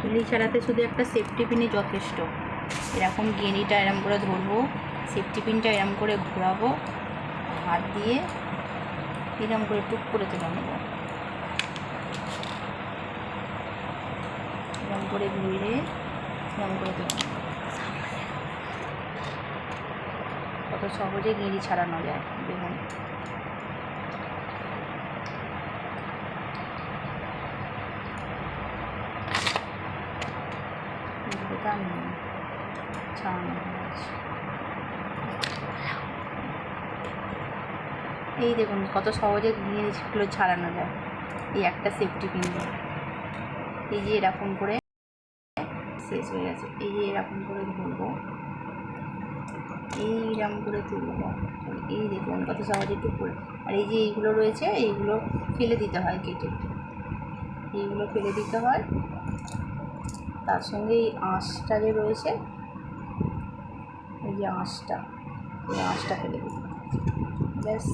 গেঁড়ি ছাড়াতে শুধু একটা সেফটি পিনই যথেষ্ট। এরকম গেঁড়িটা এরম করে ধরবো সেফটি পিনটা এরম করে ঘোরাবো, হাত দিয়ে এরম করে টুক করে তুলে নেব। এরম করে ঘুরে এরম করে তুলে কত সহজে গেঁড়ি ছাড়ানো যায় এটা নেই এই দেখুন, কত সহজে জিনিসগুলো ছাড়ানো যায়। এই একটা সেফটি পিন এই যে এরকম করে শেষ হয়ে গেছে। এই যে এরকম করে ধরবো। এইরকম করে তুলবো। এই দেখুন, কত সহজে একটু করে। আর এই যে এইগুলো রয়েছে, এইগুলো ফেলে দিতে হয় কেটে এইগুলো ফেলে দিতে হয়। তার সঙ্গে এই আঁশটা যে রয়েছে এই যে আঁশটা এই আঁশটা ফেলে দিই ব্যাস।